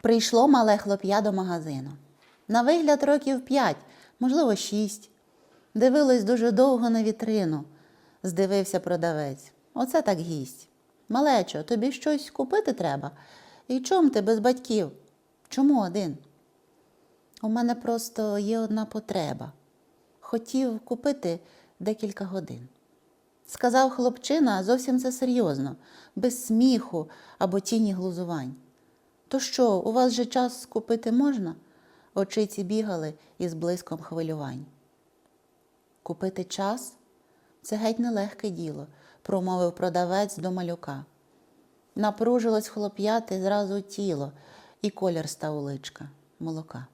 Прийшло мале хлоп'я до магазину. На вигляд років п'ять, можливо, шість. Дивилось дуже довго на вітрину. Здивився продавець. Оце так гість. Малечо, тобі щось купити треба? І чом ти без батьків? Чому один? У мене просто є одна потреба. Хотів купити декілька годин. Сказав хлопчина зовсім це серйозно, без сміху або тіні глузувань. То що, у вас же час купити можна? Очиці бігали із блиском хвилювань. Купити час це геть нелегке діло, промовив продавець до малюка. Напружилось хлоп'яти зразу тіло, і колір став личка молока.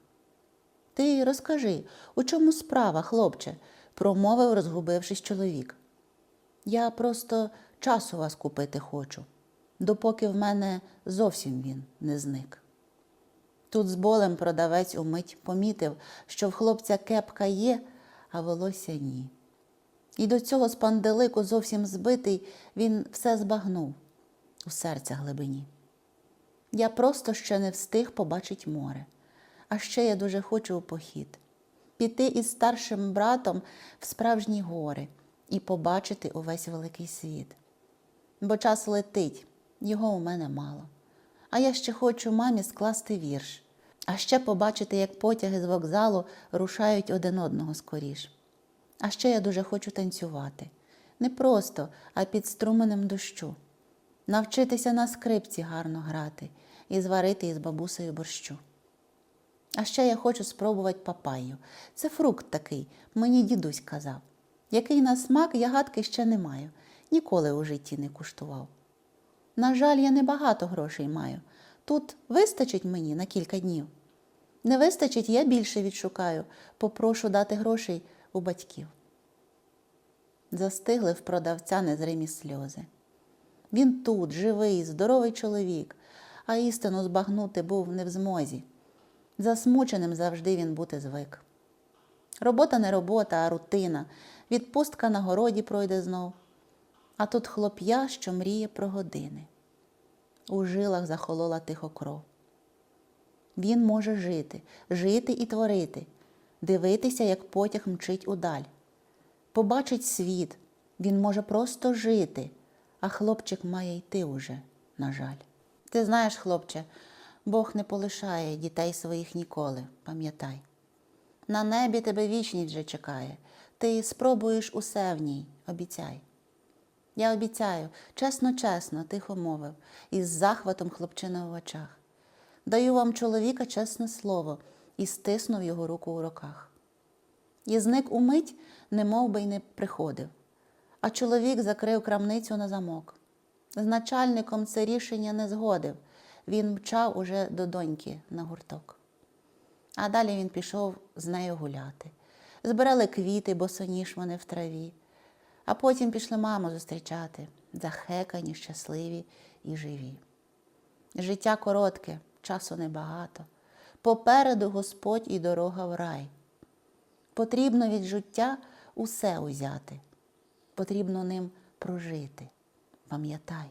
Ти розкажи, у чому справа, хлопче, промовив, розгубившись чоловік. Я просто час у вас купити хочу, допоки в мене зовсім він не зник. Тут з болем продавець умить помітив, що в хлопця кепка є, а волосся ні. І до цього спанделику зовсім збитий, він все збагнув у серця глибині. Я просто ще не встиг побачить море, а ще я дуже хочу у похід піти із старшим братом в справжні гори і побачити увесь великий світ. Бо час летить, його у мене мало. А я ще хочу мамі скласти вірш, а ще побачити, як потяги з вокзалу рушають один одного скоріш. А ще я дуже хочу танцювати. Не просто, а під струменем дощу. Навчитися на скрипці гарно грати і зварити із бабусею борщу. А ще я хочу спробувати папайю. Це фрукт такий, мені дідусь казав. Який на смак я гадки ще не маю, ніколи у житті не куштував. На жаль, я небагато грошей маю. Тут вистачить мені на кілька днів. Не вистачить, я більше відшукаю, попрошу дати грошей у батьків. Застигли в продавця незримі сльози. Він тут, живий, здоровий чоловік, а істину збагнути був не в змозі. Засмученим завжди він бути звик. Робота не робота, а рутина. Відпустка на городі пройде знов. А тут хлоп'я, що мріє про години. У жилах захолола тихо кров. Він може жити, жити і творити, дивитися, як потяг мчить удаль. Побачить світ, він може просто жити, а хлопчик має йти уже, на жаль. Ти знаєш, хлопче, Бог не полишає дітей своїх ніколи, пам'ятай. На небі тебе вічність вже чекає. Ти спробуєш усе в ній, обіцяй. Я обіцяю, чесно, чесно, тихо мовив, із захватом хлопчина в очах. Даю вам чоловіка чесне слово і стиснув його руку у руках. І зник умить, немов би й не приходив. А чоловік закрив крамницю на замок. З начальником це рішення не згодив. Він мчав уже до доньки на гурток. А далі він пішов з нею гуляти. Збирали квіти, босоніж вони в траві. А потім пішли маму зустрічати, захекані, щасливі і живі. Життя коротке, часу небагато. Попереду Господь і дорога в рай. Потрібно від життя усе узяти, потрібно ним прожити. Пам'ятай.